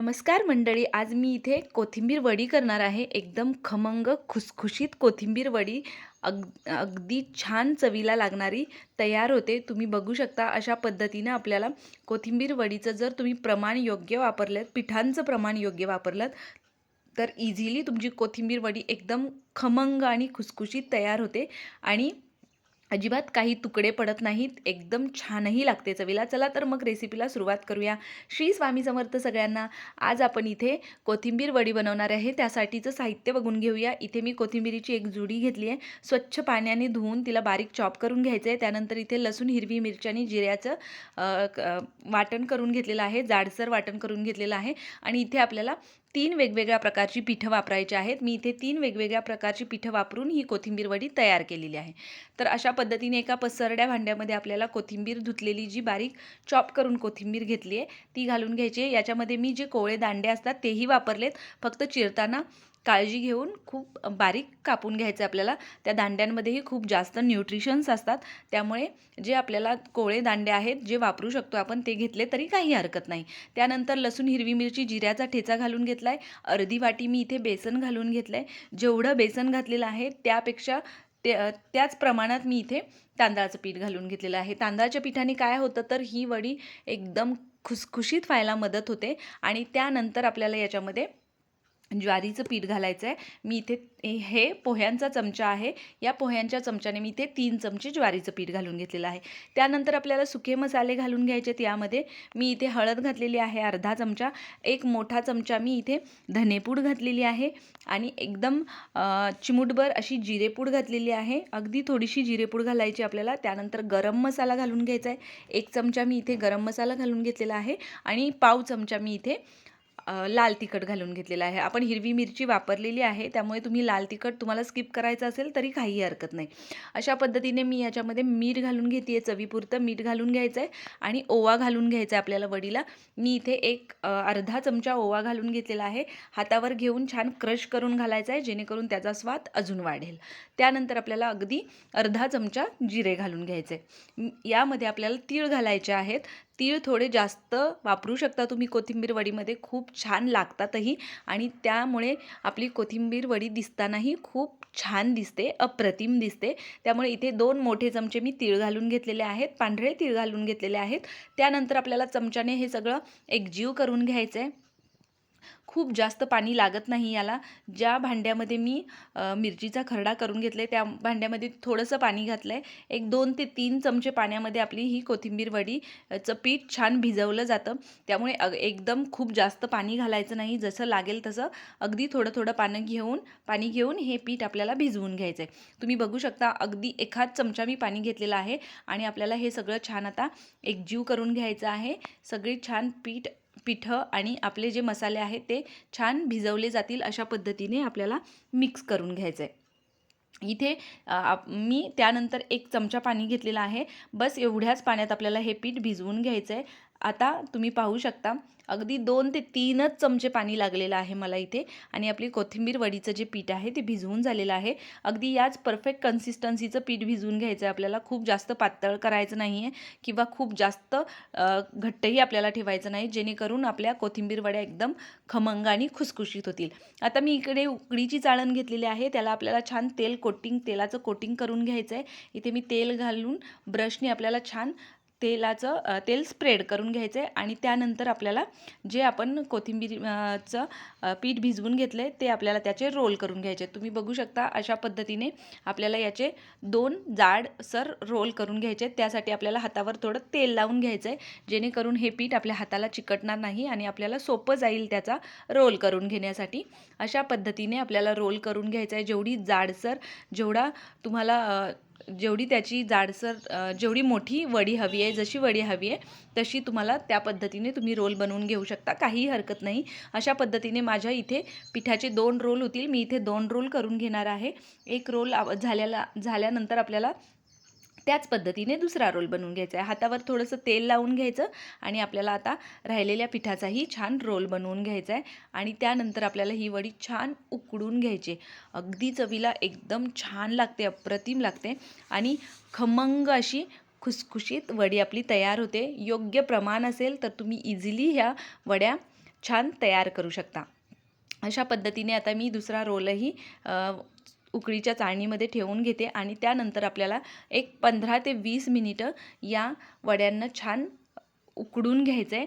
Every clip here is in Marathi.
नमस्कार मंडळी आज मी इथे कोथिंबीर वडी करणार आहे. एकदम खमंग खुसखुशीत कोथिंबीर वडी. अग अगदी छान चवीला लागणारी तयार होते. तुम्ही बघू शकता अशा पद्धतीनं आपल्याला कोथिंबीर वडीचं जर तुम्ही प्रमाण योग्य वापरलं पिठांचं प्रमाण योग्य वापरलं तर इझिली तुमची कोथिंबीर वडी एकदम खमंग आणि खुसखुशीत तयार होते. आणि अजिबात काही तुकडे पडत नाहीत. एकदम छानही लागते चवीला. चला तर मग रेसिपीला सुरुवात करूया. श्री स्वामी समर्थ सगळ्यांना आज आपण इथे कोथिंबीर वडी बनवणार आहे. त्यासाठीचं साहित्य बघून घेऊया. इथे मी कोथिंबीरीची एक जुडी घेतली आहे. स्वच्छ पाण्याने धुवून तिला बारीक चॉप करून घ्यायचं आहे त्यानंतर इथे लसूण हिरवी मिरची आणि जिऱ्याचं वाटण करून घेतलेलं आहे. जाडसर वाटण करून घेतलेलं आहे. आणि इथे आपल्याला तीन वेगवेगळ्या प्रकारची पिठं वापरायची आहेत. मी इथे तीन वेगवेगळ्या प्रकारची पिठं वापरून ही कोथिंबीर वडी तयार केलेली आहे. तर अशा पद्धतीने एका पसरड्या भांड्यामध्ये आपल्याला कोथिंबीर धुतलेली जी बारीक चॉप करून कोथिंबीर घेतली आहे ती घालून घ्यायची आहे. याच्यामध्ये मी जे कोवळे दांडे असतात तेही वापरलेत. फक्त चिरताना काळजी घेऊन खूप बारीक कापून घ्यायचं आपल्याला. त्या दांड्यांमध्येही खूप जास्त न्यूट्रिशन्स असतात. त्यामुळे जे आपल्याला कोवळे दांडे आहेत जे वापरू शकतो आपण ते घेतले तरी काही हरकत नाही. त्यानंतर लसूण हिरवी मिरची जिऱ्याचा ठेचा घालून घेतला आहे अर्धी वाटी मी इथे बेसन घालून घेतलं आहे जेवढं बेसन घातलेलं आहे त्यापेक्षा ते त्याच प्रमाणात मी इथे तांदळाचं पीठ घालून घेतलेलं आहे. तांदळाच्या पिठाने काय होतं तर ही वडी एकदम खुसखुशीत व्हायला मदत होते. आणि त्यानंतर आपल्याला याच्यामध्ये म्हणजे ज्वारीचं पीठ घालायचं आहे. मी इथे हे पोह्यांचा चमचा आहे. या पोह्यांच्या चमच्याने मी इथे तीन चमचे ज्वारीचं पीठ घालून घेतलेलं आहे. त्यानंतर आपल्याला सुके मसाले घालून घ्यायचे यामध्ये. मी इथे हळद घातलेली आहे अर्धा चमचा. एक मोठा चमचा मी इथे धनेपूड घातलेली आहे. आणि एकदम चिमुटभर चिमूटभर अशी जिरेपूड घातलेली आहे. अगदी थोडीशी जिरेपूड घालायची आपल्याला. त्यानंतर गरम मसाला घालून घ्यायचा आहे. एक चमचा मी इथे गरम मसाला घालून घेतलेला आहे. आणि पाव चमचा मी इथे लाल तिखट घालून घेतलेलं आहे. आपण हिरवी मिरची वापरलेली आहे त्यामुळे तुम्ही लाल तिखट तुम्हाला स्किप करायचं असेल तरी काही हरकत नाही. अशा पद्धतीने मी याच्यामध्ये मीठ घालून घेते आहे चवीपुरतं मीठ घालून घ्यायचं आहे आणि ओवा घालून घ्यायचा आहे आपल्याला वडीला. मी इथे एक अर्धा चमचा ओवा घालून घेतलेला आहे. हातावर घेऊन छान क्रश करून घालायचा आहे जेणेकरून त्याचा स्वाद अजून वाढेल. त्यानंतर आपल्याला अगदी अर्धा चमचा जिरे घालून घ्यायचे यामध्ये आपल्याला तीळ घालायचे आहेत. तीळ थोडे जास्त वापरू शकता तुम्ही कोथिंबीर वडीमध्ये. खूप छान लागतातही आणि त्यामुळे आपली कोथिंबीर वडी दिसतानाही खूप छान दिसते अप्रतिम दिसते. त्यामुळे इथे दोन मोठे चमचे मी तीळ घालून घेतलेले आहेत पांढरे तीळ घालून घेतलेले आहेत. त्यानंतर आपल्याला चमच्याने हे सगळं एकजीव करून घ्यायचं आहे खूप जास्त पाणी लागत नाही याला. ज्या भांड्यामध्ये मी मिरचीचा खरडा करून घेतला त्या भांड्यामध्ये थोडंसं पाणी घातलं आहे एक दोन ते तीन चमचे पाण्यामध्ये आपली ही कोथिंबीर वडीचं पीठ छान भिजवलं जातं. त्यामुळे अग एकदम खूप जास्त पाणी घालायचं नाही. जसं लागेल तसं अगदी थोडं थोडं पाणी घेऊन पाणी घेऊन हे पीठ आपल्याला भिजवून घ्यायचं आहे तुम्ही बघू शकता अगदी एखाद चमचा मी पाणी घेतलेलं आहे आणि आपल्याला हे सगळं छान आता एकजीव करून घ्यायचं आहे. सगळी छान पीठ पिठं आणि आपले जे मसाले आहेत ते छान भिजवले जातील अशा पद्धतीने आपल्याला मिक्स करून घ्यायचं आहे इथे आप- मी त्यानंतर एक चमचा पाणी घेतलेला आहे. बस एवढ्याच पाण्यात आपल्याला हे पीठ भिजवून घ्यायचं आहे आता तुम्ही पाहू शकता अगदी दोन ते तीनच चमचे पाणी लागलेलं आहे मला इथे आणि आपली कोथिंबीर वडीचं जे पीठ आहे ते भिजवून झालेलं आहे. अगदी याच परफेक्ट कन्सिस्टन्सीचं पीठ भिजवून घ्यायचं आहे आपल्याला. खूप जास्त पातळ करायचं नाही आहे किंवा खूप जास्त घट्टही आपल्याला ठेवायचं नाही जेणेकरून आपल्या कोथिंबीर वड्या एकदम खमंग आणि खुसखुशीत होतील. आता मी इकडे उकडीची चाळण घेतलेली आहे. त्याला आपल्याला छान तेल कोटिंग तेलाचं कोटिंग करून घ्यायचं आहे इथे मी तेल घालून ब्रशने आपल्याला छान तेलाचं तेल स्प्रेड करून घ्यायचं आहे आणि त्यानंतर आपल्याला जे आपण कोथिंबीरचं पीठ भिजवून घेतलं आहे ते आपल्याला त्याचे रोल करून घ्यायचे. तुम्ही बघू शकता अशा पद्धतीने आपल्याला याचे दोन जाडसर रोल करून घ्यायचे. आहेत. त्यासाठी आपल्याला हातावर थोडं तेल लावून घ्यायचं आहे जेणेकरून हे पीठ आपल्या हाताला चिकटणार नाही आणि आपल्याला सोपं जाईल त्याचा रोल करून घेण्यासाठी. अशा पद्धतीने आपल्याला रोल करून घ्यायचं आहे जेवढी जाडसर जेवढा तुम्हाला जेवढी त्याची जाडसर जेवढी मोठी वडी हवी आहे जशी वडी हवी आहे तशी तुम्हाला त्या पद्धतीने तुम्ही रोल बनवून घेऊ शकता. काहीही हरकत नाही. अशा पद्धतीने माझ्या इथे पिठाचे दोन रोल होतील. मी इथे दोन रोल करून घेणार आहे. एक रोल झाल्याला झाल्यानंतर आपल्याला त्याच पद्धतीने दुसरा रोल बनवून घ्यायचा आहे. हातावर थोडंसं तेल लावून घ्यायचं आणि आपल्याला आता राहिलेल्या पिठाचाही छान रोल बनवून घ्यायचा आहे. आणि त्यानंतर आपल्याला ही वडी छान उकडून घ्यायची. अगदी चवीला एकदम छान लागते अप्रतिम लागते. आणि खमंग अशी खुसखुशीत वडी आपली तयार होते. योग्य प्रमाण असेल तर तुम्ही इझिली ह्या वड्या छान तयार करू शकता. अशा पद्धतीने आता मी दुसरा रोलही उकळीच्या चाळणीमध्ये ठेवून घेते आणि त्यानंतर आपल्याला एक पंधरा ते वीस मिनिटं या वड्यांना छान उकडून घ्यायचं आहे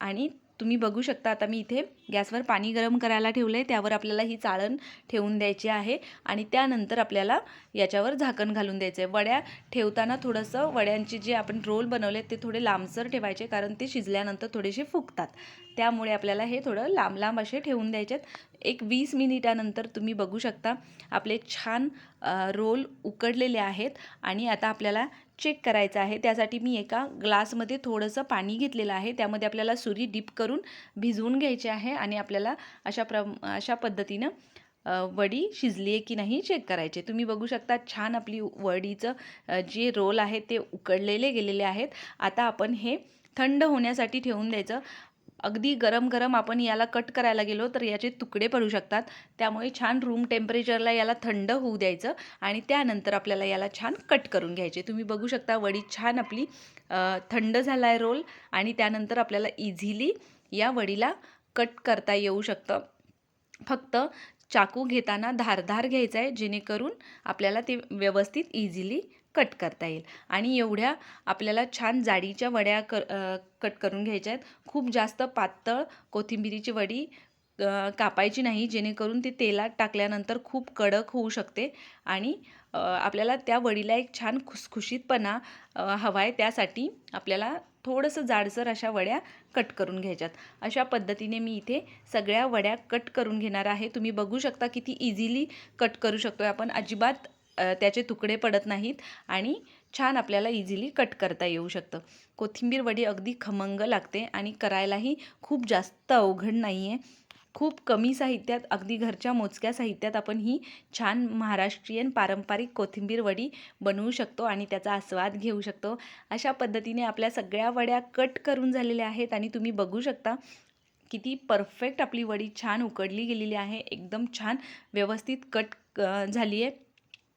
आणि तुम्ही बघू शकता आता मी इथे गॅसवर पाणी गरम करायला ठेवलं आहे त्यावर आपल्याला ही चाळण ठेवून द्यायची आहे आणि त्यानंतर आपल्याला याच्यावर झाकण घालून द्यायचं आहे वड्या ठेवताना थोडंसं वड्यांचे जे आपण रोल बनवले ते थोडे लांबसर ठेवायचे कारण ते शिजल्यानंतर थोडेसे फुगतात. त्यामुळे आपल्याला हे थोडं लांब लांब असे ठेवून द्यायचे एक वीस मिनिटानंतर तुम्ही बघू शकता आपले छान रोल उकडलेले आहेत आणि आता आपल्याला चेक करायचं आहे. त्यासाठी मी एका ग्लासमध्ये थोडंसं पाणी घेतलेलं आहे. त्यामध्ये आपल्याला सुरी डीप करून भिजवून घ्यायची आहे आणि आपल्याला अशा प्र अशा पद्धतीनं वडी शिजली आहे की नाही चेक करायचे. तुम्ही बघू शकता छान आपली वडीचं जे रोल आहे ते उकडलेले गेलेले आहेत. आता आपण हे थंड होण्यासाठी ठेवून द्यायचं. अगदी गरम गरम आपण याला कट करायला गेलो तर याचे तुकडे पडू शकतात. त्यामुळे छान रूम टेम्परेचरला याला थंड होऊ द्यायचं आणि त्यानंतर आपल्याला याला छान कट करून घ्यायचे. तुम्ही बघू शकता वडी छान आपली थंड झाला आहे रोल आणि त्यानंतर आपल्याला इझिली या वडीला कट करता येऊ शकतं. फक्त चाकू घेताना धारधार घ्यायचा आहे जेणेकरून आपल्याला ते व्यवस्थित इझिली कट करता येईल. आणि एवढ्या आपल्याला छान जाडीच्या वड्या कर कट करून घ्यायच्या आहेत. खूप जास्त पातळ कोथिंबिरीची वडी कापायची नाही जेणेकरून ती तेलात टाकल्यानंतर खूप कडक होऊ शकते. आणि आपल्याला त्या वडीला एक छान खुसखुशीतपणा हवा आहे त्यासाठी आपल्याला थोडंसं जाडसर अशा वड्या कट करून घ्यायच्यात. अशा पद्धतीने मी इथे सगळ्या वड्या कट करून घेणार आहे. तुम्ही बघू शकता किती इझिली कट करू शकतो आपण. अजिबात त्याचे तुकडे पडत नाहीत आणि छान आपल्याला इझिली कट करता येऊ शकतं. कोथिंबीर वडी अगदी खमंग लागते आणि करायलाही खूप जास्त अवघड नाही आहे खूप कमी साहित्यात अगदी घरच्या मोजक्या साहित्यात आपण ही छान महाराष्ट्रीयन पारंपरिक कोथिंबीर वडी बनवू शकतो आणि त्याचा आस्वाद घेऊ शकतो. अशा पद्धतीने आपल्या सगळ्या वड्या कट करून झालेल्या आहेत आणि तुम्ही बघू शकता किती परफेक्ट आपली वडी छान उकडली गेलेली आहे. एकदम छान व्यवस्थित कट झाली आहे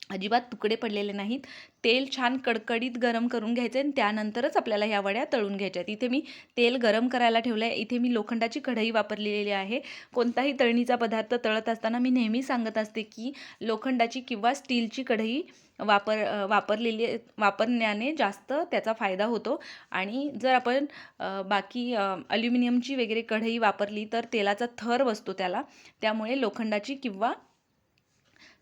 अजिबात तुकडे पडलेले नाहीत. तेल छान कडकडीत गरम करून घ्यायचे आणि त्यानंतरच आपल्याला ह्या वड्या तळून घ्यायच्या आहेत. इथे मी तेल गरम करायला ठेवलं आहे इथे मी लोखंडाची कढई वापरलेली आहे. कोणताही तळणीचा पदार्थ तळत असताना मी नेहमी सांगत असते की लोखंडाची किंवा स्टीलची कढई वापर वापरलेली वापरण्याने जास्त त्याचा फायदा होतो. आणि जर आपण बाकी अल्युमिनियमची वगैरे कढई वापरली तर तेलाचा थर बसतो त्याला. त्यामुळे लोखंडाची किंवा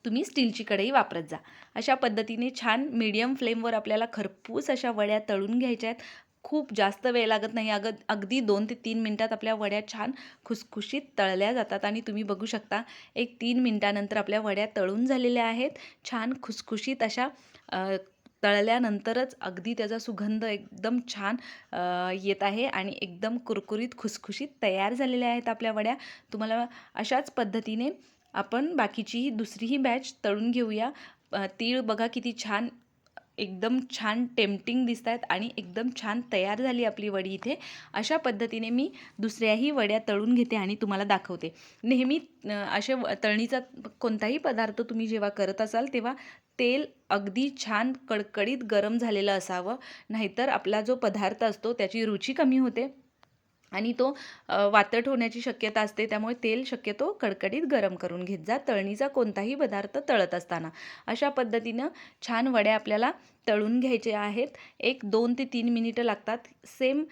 तुम्ही स्टीलची कढई वापरत जा. अशा पद्धतीने छान मीडियम फ्लेमवर आपल्याला खरपूस अशा वड्या तळून घ्यायच्या आहेत. खूप जास्त वेळ लागत नाही. अग अगदी दोन ते तीन मिनटात आपल्या वड्या छान खुसखुशीत तळल्या जातात आणि तुम्ही बघू शकता एक तीन मिनटानंतर आपल्या वड्या तळून झालेल्या आहेत. छान खुसखुशीत अशा तळल्यानंतरच अगदी त्याचा सुगंध एकदम छान येत आहे आणि एकदम कुरकुरीत खुसखुशीत तयार झालेल्या आहेत आपल्या वड्या. तुम्हाला अशाच पद्धतीने आपण बाकीचीही दुसरीही बॅच तळून घेऊया. तीळ बघा किती छान एकदम छान टेम्पटिंग दिसत आहेत आणि एकदम छान तयार झाली आपली वडी इथे. अशा पद्धतीने मी दुसऱ्याही वड्या तळून घेते आणि तुम्हाला दाखवते. नेहमी असे व- तळणीचा कोणताही पदार्थ तुम्ही जेव्हा करत असाल तेव्हा तेल अगदी छान कडकडीत गरम झालेलं असावं. नाहीतर आपला जो पदार्थ असतो त्याची रुची कमी होते. आणि तो वातट होण्याची शक्यता असते त्यामुळे तेल शक्यतो कडकडीत गरम करून घेत जा. तळणीचा कोणताही पदार्थ तळत असताना. अशा पद्धतीनं छान वड्या आपल्याला तळून घ्यायचे आहेत. एक दोन ते तीन मिनिटं लागतात. सेम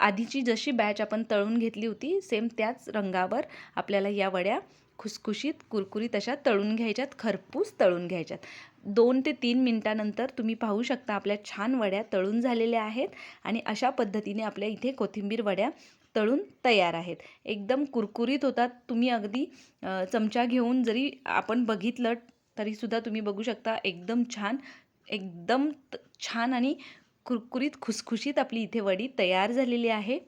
आधीची जशी बॅच आपण तळून घेतली होती सेम त्याच रंगावर आपल्याला या वड्या खुसखुशीत कुरकुरीत अशा तळून घ्यायच्यात खरपूस तळून घ्यायच्यात. दोन ते तीन मिनटानंतर तुम्ही पाहू शकता आपल्या छान वड्या तळून झालेल्या आहेत आणि अशा पद्धतीने आपल्या इथे कोथिंबीर वड्या तळून तयार आहेत. एकदम कुरकुरीत होतात. तुम्ही अगदी चमचा घेऊन जरी आपण बघितलं तरीसुद्धा तुम्ही बघू शकता एकदम छान एकदम त- छान आणि कुरकुरीत खुसखुशीत आपली इथे वडी तयार झालेली आहे.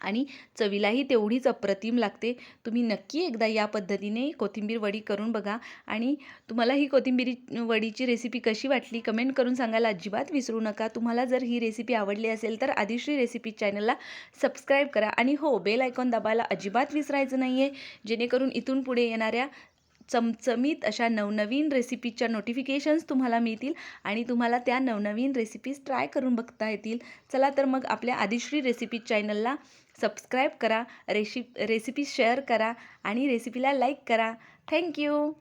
आणि चवीलाही तेवढीच अप्रतिम लागते. तुम्ही नक्की एकदा या पद्धतीने कोथिंबीर वडी करून बघा आणि तुम्हाला ही कोथिंबीरी वडीची रेसिपी कशी वाटली कमेंट करून सांगायला अजिबात विसरू नका. तुम्हाला जर ही रेसिपी आवडली असेल तर आदिश्री रेसिपी चॅनलला सबस्क्राईब करा आणि हो बेल आयकॉन दाबायला अजिबात विसरायचं नाही आहे जेणेकरून इथून पुढे येणाऱ्या चमचमीत अशा नवनवीन रेसिपीच्या नोटिफिकेशन्स तुम्हाला मिळतील आणि तुम्हाला त्या नवनवीन रेसिपीज ट्राय करून बघता येतील. चला तर मग आपल्या आदिश्री रेसिपी चॅनलला सबस्क्राईब करा रेशि रेसिपी शेअर करा आणि रेसिपीला लाईक करा. थँक्यू